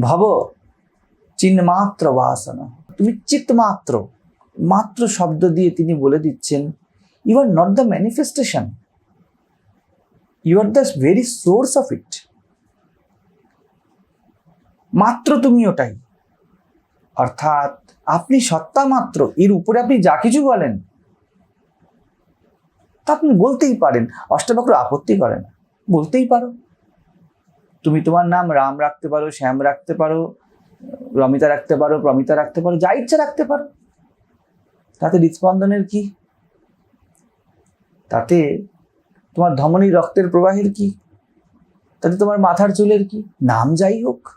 ভাব চিন্মাত্র বাসনা। তুমি চিত্ত মাত্র মাত্র শব্দ দিয়ে তিনি বলে দিচ্ছেন you are not the manifestation you are the very source of it মাত্র তুমি ওটাই। অর্থাৎ আপনি সত্তা মাত্র এর উপরে আপনি যা কিছু বলেন, তা আপনি বলতেই পারেন। অষ্টাবক্র আপত্তি করে না। বলতেই পারো। তুমি তোমার নাম রাম রাখতে পারো, শ্যাম রাখতে পারো, রমিতা রাখতে পারো, প্রমিতা রাখতে পারো, যা ইচ্ছা রাখতে পারো। তাতে হৃৎস্পন্দনের কি? তাতে তোমার ধমনী রক্তের প্রবাহের কি? তাতে তোমার মাথার চুলের কি? নাম যাই হোক।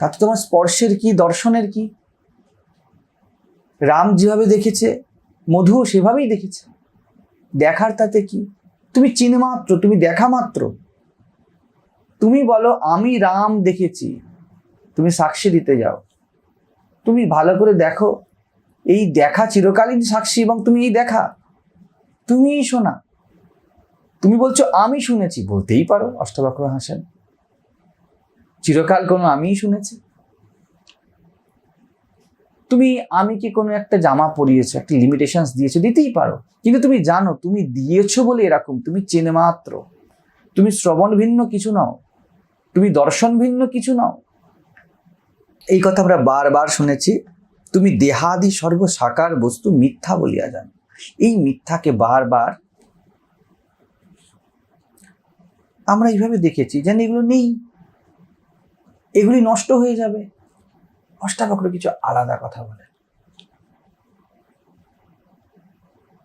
তাতে তোমার স্পর্শের কি, দর্শনের কি? রাম যেভাবে দেখেছে, মধুও সেভাবেই দেখেছে। দেখার তাতে কি? তুমি চিনে মাত্র, তুমি দেখা মাত্র। তুমি বলো, আমি রাম দেখেছি। তুমি সাক্ষী দিতে যাও। তুমি ভালো করে দেখো, এই দেখা চিরকালীন সাক্ষী এবং তুমি এই দেখা। তুমিই শোনা তুমি বলছো, আমি শুনেছি। বলতেই পারো, অষ্টবক্র হাসেন। চিরকাল কোনো আমিই শুনেছি। তুমি, আমি কি কোনো একটা জামা পরিয়েছো, একটা লিমিটেশনস দিয়েছ? দিতেই পারো। কিন্তু তুমি জানো, তুমি দিয়েছ বলে এরকম, তুমি চেনে মাত্র তুমি শ্রবণ ভিন্ন কিছু নাও। তুমি দর্শন ভিন্ন কিছু নাও। এই কথা আমরা বারবার শুনেছি। তুমি দেহাদি সর্ব সাকার বস্তু মিথ্যা বলিয়া জানো। এই মিথ্যাকে বারবার আমরা এইভাবে দেখেছি, যেন এগুলো নেই। এগুলি নষ্ট হয়ে যাবে। অষ্টাবক্র কিছু আলাদা কথা বলে।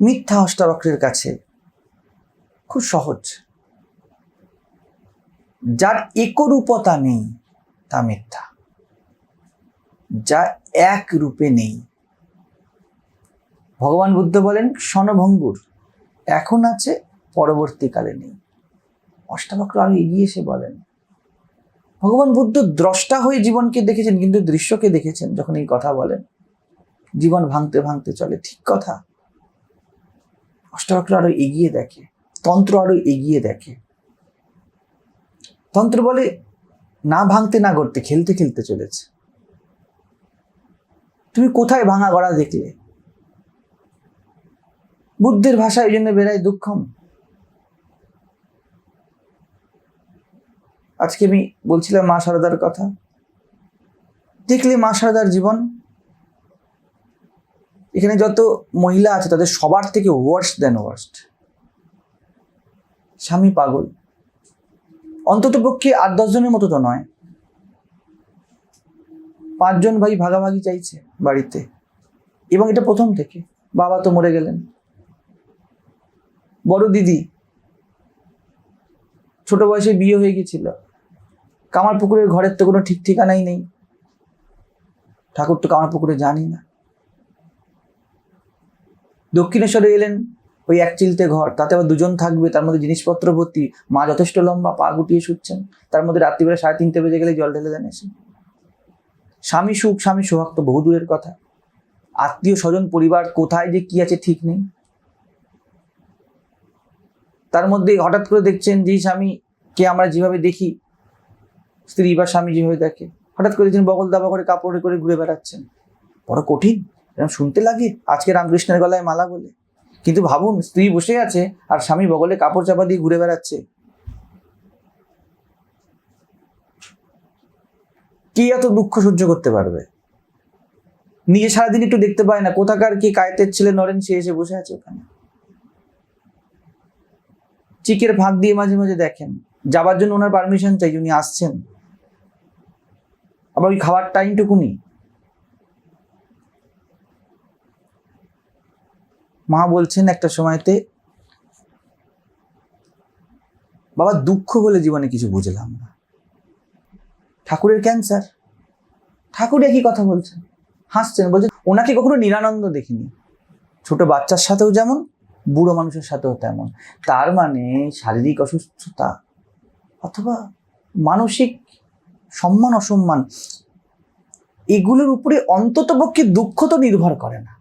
মিথ্যা অষ্টাবক্রের কাছে খুব সহজ। যার একরূপতা নেই, তা মিথ্যা। যা এক রূপে নেই। ভগবান বুদ্ধ বলেন স্বনভঙ্গুর এখন আছে, পরবর্তীকালে নেই। অষ্টাবক্র আরও এগিয়ে এসে বলেন ভগবান বুদ্ধ দ্রষ্টা হয়ে জীবনকে দেখেছেন, কিন্তু দৃশ্যকে দেখেছেন যখন এই কথা বলেন। জীবন ভাঙতে ভাঙতে চলে, ঠিক কথা। অষ্টাবক্র আরও এগিয়ে দেখে, তন্ত্র আরও এগিয়ে দেখে। তন্ত্র বলে, না ভাঙতে না গড়তে, খেলতে খেলতে চলেছে। তুমি কোথায় ভাঙা গড়া দেখলে? বুদ্ধের ভাষা এই জন্য বেড়ায় দুঃখম। আজকে আমি বলছিলাম মা সারদার কথা। দেখলে মা সারদার জীবন। এখানে যত মহিলা আছে, তাদের সবার থেকে ওয়ার্স্ট দেন ওয়ার্স্ট স্বামী পাগল। অন্তত পক্ষে আট দশজনের মতো তো নয়। পাঁচজন ভাই ভাগাভাগি চাইছে বাড়িতে। এবং এটা প্রথম থেকে। বাবা তো মরে গেলেন। বড় দিদি। ছোট বয়সে বিয়ে হয়ে গেছিল। কামার পুকুরের ঘরের তো কোনো ঠিক ঠিকানাই নেই। ঠাকুর তো কামার পুকুরে জানি না। দক্ষিণেশ্বরে এলেন ওই এক চিলতে ঘর, তাতে আবার দুজন থাকবে, তার মধ্যে জিনিসপত্র ভর্তি। মা যথেষ্ট লম্বা, পা গুটিয়ে শুচ্ছেন। তার মধ্যে রাত্রিবেলা সাড়ে তিনটে বেজে গেলে জল ঢেলে দেন এসে। স্বামী সুখ, স্বামী সোহাগ তো বহু দূরের কথা। আত্মীয় স্বজন, পরিবার, কোথায় যে কি আছে ঠিক নেই। তার মধ্যে হঠাৎ করে দেখছেন যে স্বামীকে আমরা যেভাবে দেখি স্ত্রী বা স্বামী যেভাবে দেখে। হঠাৎ করে দেখছেন বগল দাবা করে কাপড়ে করে ঘুরে বেড়াচ্ছেন। বড় কঠিন, এরকম শুনতে লাগে, আজকে রামকৃষ্ণের গলায় মালা বলে। কিন্তু ভাবুন, স্ত্রী বসে আছে আর স্বামী বগলে কাপড় চাপা দিয়ে ঘুরে বেড়াচ্ছে। কে এত দুঃখ সহ্য করতে পারবে? নিজে সারাদিন একটু দেখতে পায় না, কোথাকার কি কায়েতের ছেলে নরেন, সে এসে বসে আছে ওখানে। চিকের ফাঁক দিয়ে মাঝে মাঝে দেখেন, যাবার জন্য ওনার পারমিশন চাই উনি আসছেন। আবার ওই খাওয়ার টাইমটুকুনি মা বলছেন একটা সময়তে, বাবা, দুঃখ বলে জীবনে কিছু বুঝলাম না। ঠাকুরের ক্যান্সার। ঠাকুর একই কথা বলছেন, হাসছেন, বলছেন, ওনাকে কখনো নিরানন্দ দেখিনি। ছোট বাচ্চার সাথেও যেমন, বুড়ো মানুষের সাথেও তেমন। তার মানে শারীরিক অসুস্থতা অথবা মানসিক সম্মান, অসম্মান, এগুলোর উপরে অন্তত পক্ষে দুঃখ তো নির্ভর করে না।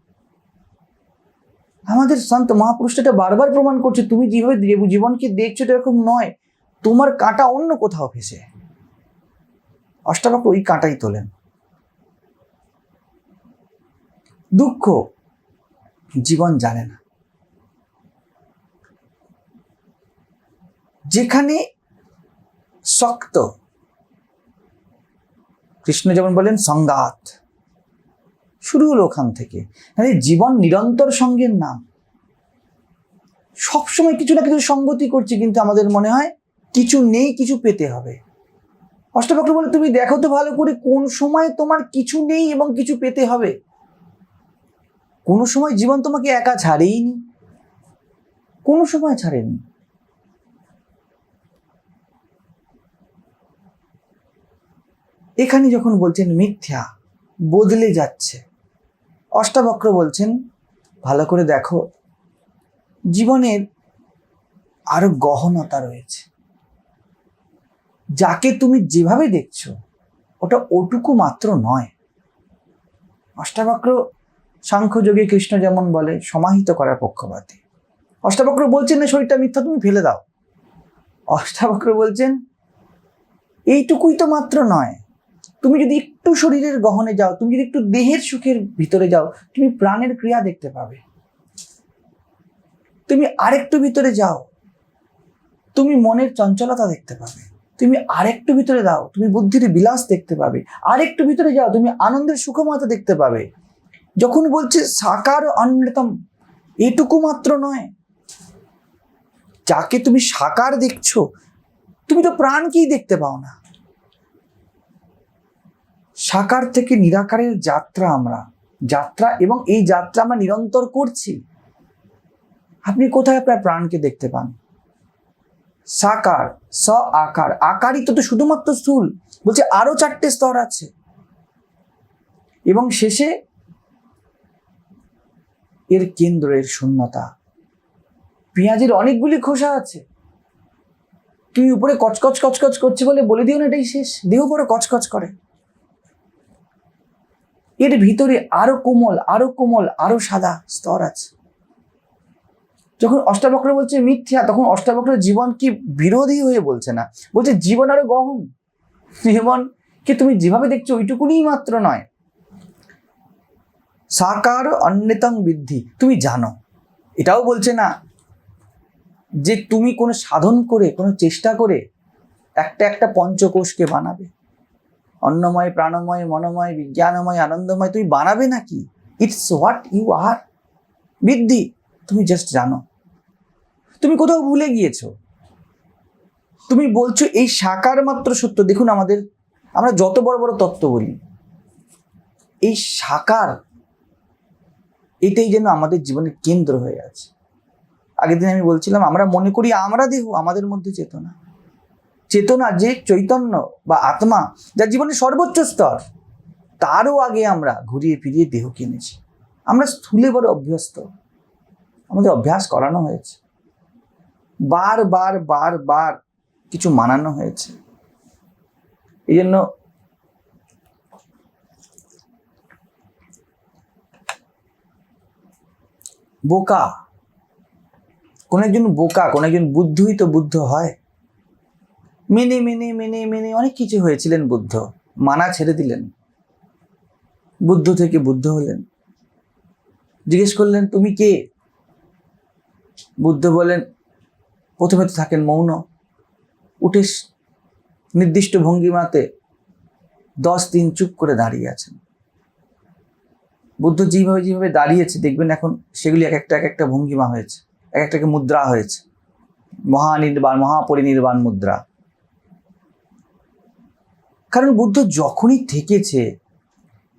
আমাদের সন্ত মহাপুরুষটা এটা বারবার প্রমাণ করছে, তুমি যেভাবে জীবনকে দেখছ এরকম নয়, তোমার কাঁটা অন্য কোথাও ফেসে। অষ্টাবক্র ওই কাঁটাই তোলেন। দুঃখ জীবন জানে না। যেখানে শক্ত কৃষ্ণ যেমন বলেন, সংঘাত। শুরু হলো ওখান থেকে। মানে জীবন নিরন্তর সঙ্গের নাম। সবসময় কিছু না কিছু সঙ্গতি করছি, কিন্তু আমাদের মনে হয় কিছু নেই, কিছু পেতে হবে। অষ্টবক্র বলে, তুমি দেখো তো ভালো করে কোন সময় তোমার কিছু নেই এবং কিছু পেতে হবে? কোনো সময় জীবন তোমাকে একা ছাড়েইনি। কোনো সময় ছাড়েনি। এখানে যখন বলছেন মিথ্যা, বদলে যাচ্ছে। অষ্টাবক্র বলছেন, ভালো করে দেখো, জীবনের আরও গহনতা রয়েছে। যাকে তুমি যেভাবে দেখছ, ওটা ওটুকু মাত্র নয়। অষ্টাবক্র সাংখ্যযোগী কৃষ্ণ যেমন বলে, সমাহিত করার পক্ষপাতী। অষ্টাবক্র বলছেন না শরীরটা মিথ্যা, তুমি ফেলে দাও। অষ্টাবক্র বলছেন, এইটুকুই তো মাত্র নয়। তুমি যদি একটু শরীরের গহনে যাও, তুমি যদি একটু দেহের সুখের ভিতরে যাও, তুমি প্রাণের ক্রিয়া দেখতে পাবে। তুমি আরেকটু ভিতরে যাও, তুমি মনের চঞ্চলতা দেখতে পাবে। তুমি আরেকটু ভিতরে দাও তুমি বুদ্ধির বিলাস দেখতে পাবে। আরেকটু ভিতরে যাও, তুমি আনন্দের সুখময়তা দেখতে পাবে। যখন বলছে সাকার অন্যতম এটুকু মাত্র নয়। যাকে তুমি সাকার দেখছ, তুমি তো প্রাণকেই দেখতে পাও না। সাকার থেকে নিরাকারের যাত্রা আমরা, যাত্রা এবং এই যাত্রা আমরা নিরন্তর করছি। আপনি কোথায় আপনার প্রাণকে দেখতে পান? সাকার স আকার আকারই তো শুধুমাত্র স্থূল, বলছে আরও চারটে স্তর আছে। এবং শেষে এর কেন্দ্রের শূন্যতা। পেঁয়াজের অনেকগুলি খোসা আছে। তুমি উপরে কচকচ কচকচ করছে বলে বলে দিও না এটাই শেষ। দেহ পরে কচকচ করে। এর ভিতরে আরও কোমল আরও কোমল, আরও সাদা স্তর আছে। যখন অষ্টাবক্র বলছে মিথ্যা, তখন অষ্টাবক্র জীবন কি বিরোধী হয়ে বলছে না? বলছে, জীবন আরও গহন। জীবন কি তুমি যেভাবে দেখছ ওইটুকুনি মাত্র নয়। সাকার অন্যতম বৃদ্ধি। তুমি জানো। এটাও বলছে না যে তুমি কোনো সাধন করে, কোনো চেষ্টা করে একটা একটা পঞ্চকোষকে বানাবে। অন্নময়, প্রাণময়, মনোময়, বিজ্ঞানময়, আনন্দময় তুমি বানাবে নাকি? ইটস হোয়াট ইউ আর বৃদ্ধি, তুমি জাস্ট জানো। তুমি কোথাও ভুলে গিয়েছো। তুমি বলছো এই সাকার মাত্র সত্য। দেখুন আমাদের, আমরা যত বড় বড় তত্ত্ব বলি, এই সাকার এটাই যেন আমাদের জীবনের কেন্দ্র হয়ে আছে। আগের দিন আমি বলছিলাম, আমরা মনে করি আমরা দেহ, আমাদের মধ্যে চেতনা। চেতনা যে চৈতন্য বা আত্মা যা জীবনের সর্বোচ্চ স্তর, তারও আগে আমরা ঘুরিয়ে ফিরিয়ে দেহ কিনেছি। আমরা স্থূলে বড় অভ্যস্ত। আমাদের অভ্যাস করানো হয়েছে। বার বার বার বার কিছু মানানো হয়েছে। এই জন্য বোকা। কোন একজন বোকা, কোন একজন বুদ্ধই তো বুদ্ধ হয়। মেনে মেনে মেনে মেনে, অনেক কিছু হয়েছিলেন বুদ্ধ। মানা ছেড়ে দিলেন। বুদ্ধ থেকে বুদ্ধ হলেন। জিজ্ঞেস করলেন, তুমি কে? বুদ্ধ বলেন, প্রথমে তো থাকেন মৌন। উঠে নির্দিষ্ট ভঙ্গিমাতে দশ দিন চুপ করে দাঁড়িয়ে আছেন। বুদ্ধ যেভাবে যেভাবে দাঁড়িয়েছে, দেখবেন এখন সেগুলি এক একটা এক একটা ভঙ্গিমা হয়েছে, এক একটাকে মুদ্রা হয়েছে। মহানির্বাণ মহাপরিনির্বাণ মুদ্রা। কারণ বুদ্ধ যখনই থেকেছে,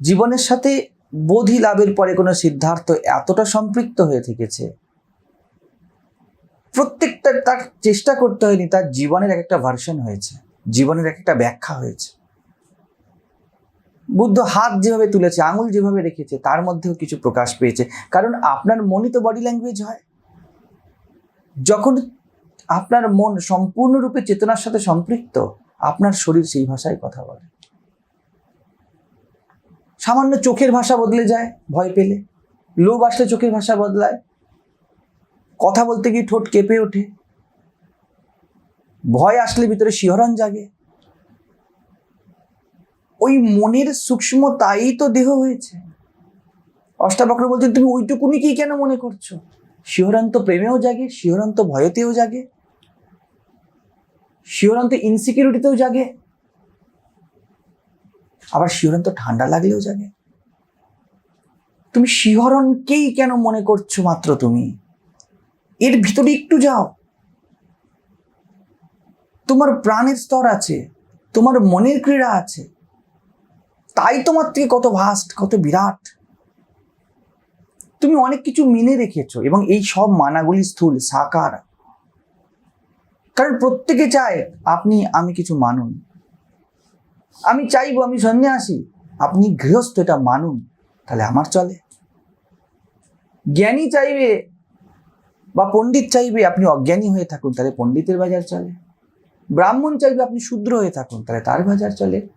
জীবনের সাথে বোধি লাভের পরে কোনো সিদ্ধার্থ এতটা সম্পৃক্ত হয়ে থেকেছে। প্রত্যেকটা তার চেষ্টা করতে হয়নি, তার জীবনের এক একটা ভার্সন হয়েছে, জীবনের এক একটা ব্যাখ্যা হয়েছে। বুদ্ধ হাত যেভাবে তুলেছে, আঙুল যেভাবে রেখেছে, তার মধ্যেও কিছু প্রকাশ পেয়েছে। কারণ আপনার মনই তো বডি ল্যাঙ্গুয়েজ হয়। যখন আপনার মন সম্পূর্ণরূপে চেতনার সাথে সম্পৃক্ত আপনার শরীর সেই ভাষায় কথা বলে। সামান্য চোখের ভাষা বদলে যায়, ভয় পেলে। লোভ আসলে চোখের ভাষা বদলায়। কথা বলতে গিয়ে ঠোঁট কেঁপে ওঠে। ভয় আসলে ভিতরে শিহরণ জাগে। ওই মনের সূক্ষ্মতাই তো দেহ হয়েছে। অষ্টাবক্র বলছেন তুমি ওইটুকুনি কি কেন মনে করছ? শিহরান্ত প্রেমেও জাগে শিহরান্ত ভয়তেও জাগে। শিহরান্ত ইনসিকিউরিটিতেও জাগে। আবার শিহরান্ত ঠান্ডা লাগলেও জাগে। তুমি শিহরণকেই কেন মনে করছ মাত্র তুমি? এর ভিতরে একটু যাও। তোমার প্রাণের স্তর আছে, তোমার মনের ক্রীড়া আছে। তাই তোমার থেকে কত ভাস্ট কত বিরাট। তুমি অনেক কিছু মেনে রেখেছো এবং এই সব মানাগুলি স্থূল, সাকার। কারণ প্রত্যেকে চায়, আপনি, আমি কিছু মানুন। আমি চাইব, আমি সন্ন্যাসী, আপনি গৃহস্থ, এটা মানুন, তাহলে আমার চলে। জ্ঞানী চাইবে বা পণ্ডিত চাইবে, আপনি অজ্ঞানী হয়ে থাকুন, তাহলে পণ্ডিতের বাজার চলে। ব্রাহ্মণ চাইবে, আপনি শূদ্র হয়ে থাকুন, তাহলে তার বাজার চলে।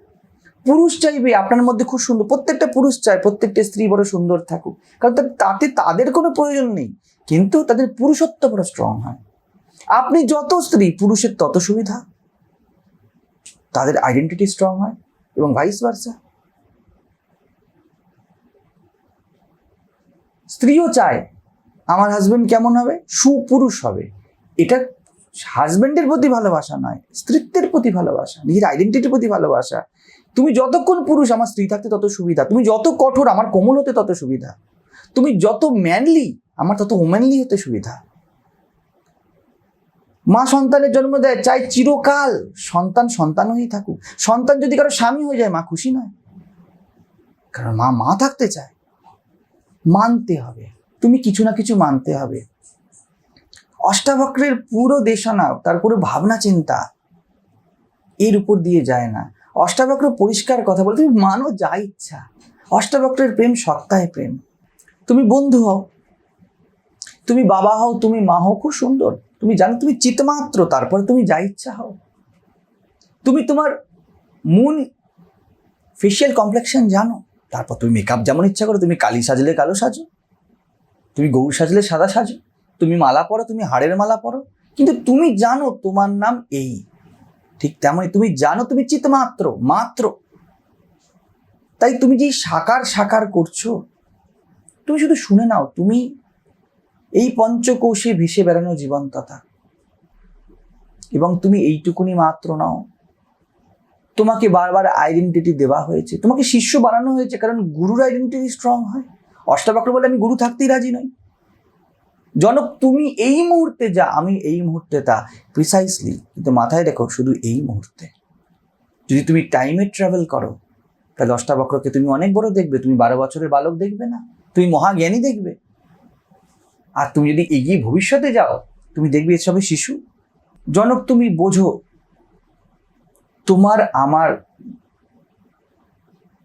পুরুষ চাইবে, আপনার মধ্যে খুব সুন্দর, প্রত্যেকটা পুরুষ চায়, প্রত্যেকটা স্ত্রী বড় সুন্দর থাকুক। কারণ তাতে তাদের কোনো প্রয়োজন নেই, কিন্তু তাদের পুরুষত্ব বড় স্ট্রং হয়। আপনি যত স্ত্রী, পুরুষের তত সুবিধা। তাদের আইডেন্টিটি স্ট্রং হয় এবং ভাইস ভার্সা স্ত্রীও চায়, আমার হাজবেন্ড কেমন হবে? সুপুরুষ হবে। এটা হাজবেন্ডের প্রতি ভালোবাসা নয়, স্ত্রীত্বের প্রতি ভালোবাসা, নিজের আইডেন্টিটির প্রতি ভালোবাসা। তুমি যতক্ষণ পুরুষ, আমার স্ত্রী থাকতে তত সুবিধা। তুমি যত কঠোর, আমার কোমল হতে তত সুবিধা। তুমি যত ম্যানলি আমার তত ওম্যানলি হতে সুবিধা। মা সন্তানের জন্ম দেয়, চাই চিরকাল সন্তান সন্তান হয়েই থাকুক। সন্তান যদি কারও স্বামী হয়ে যায়, মা খুশি নয়। কারণ মা মা থাকতে চায়। মানতে হবে। তুমি কিছু না কিছু মানতে হবে। অষ্টাবক্রের পুরো দেশনা, তার পুরো ভাবনা, চিন্তা এর উপর দিয়ে যায় না। অষ্টাবক্র পরিষ্কার কথা বলে, তুমি মানো যা ইচ্ছা। অষ্টাবক্রের প্রেম সত্তায় প্রেম। তুমি বন্ধু হও। তুমি বাবা হও, তুমি মা হও, খুব সুন্দর। তুমি জানো, তুমি চিতমাত্র, তারপর তুমি যা ইচ্ছা হও। তুমি তোমার মূল ফেশিয়াল কমপ্লেকশন জানো, তারপর তুমি মেকআপ যেমন ইচ্ছা করো, তুমি কালি সাজলে কালো সাজো, তুমি গৌর সাজলে সাদা সাজো, তুমি মালা পরো, তুমি হাড়ের মালা পরো, কিন্তু তুমি জানো তোমার নাম এই। ঠিক তেমনই তুমি জানো তুমি চিতমাত্র, মাত্র। তাই তুমি যে সাকার সাকার করছ, তুমি শুধু শুনে নাও, তুমি এই পঞ্চকোষে ভেসে বেড়ানো জীবন্ততা এবং তুমি এইটুকুনি মাত্র নাও। তোমাকে বারবার আইডেন্টিটি দেওয়া হয়েছে। তোমাকে শিষ্য বানানো হয়েছে কারণ গুরুর আইডেন্টিটি স্ট্রং হয়। অষ্টাবক্র বলে আমি গুরু থাকতেই রাজি নই। জনক, তুমি এই মুহূর্তে যা, আমি এই মুহূর্তে তা। প্রিসাইসলি কিন্তু মাথায় রেখো, শুধু এই মুহূর্তে। যদি তুমি টাইমে ট্রাভেল করো, তাহলে অষ্টাবক্রকে তুমি অনেক বড় দেখবে। তুমি বারো বছরের বালক দেখবে না। তুমি মহাজ্ঞানী দেখবে। আর তুমি যদি এগিয়ে ভবিষ্যতে যাও, তুমি দেখবে এসবে শিশু। জনক, তুমি বোঝো, তোমার আমার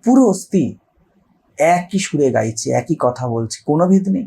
পুরো অস্থি একই সুরে গাইছে, একই কথা বলছে, কোনো ভেদ নেই।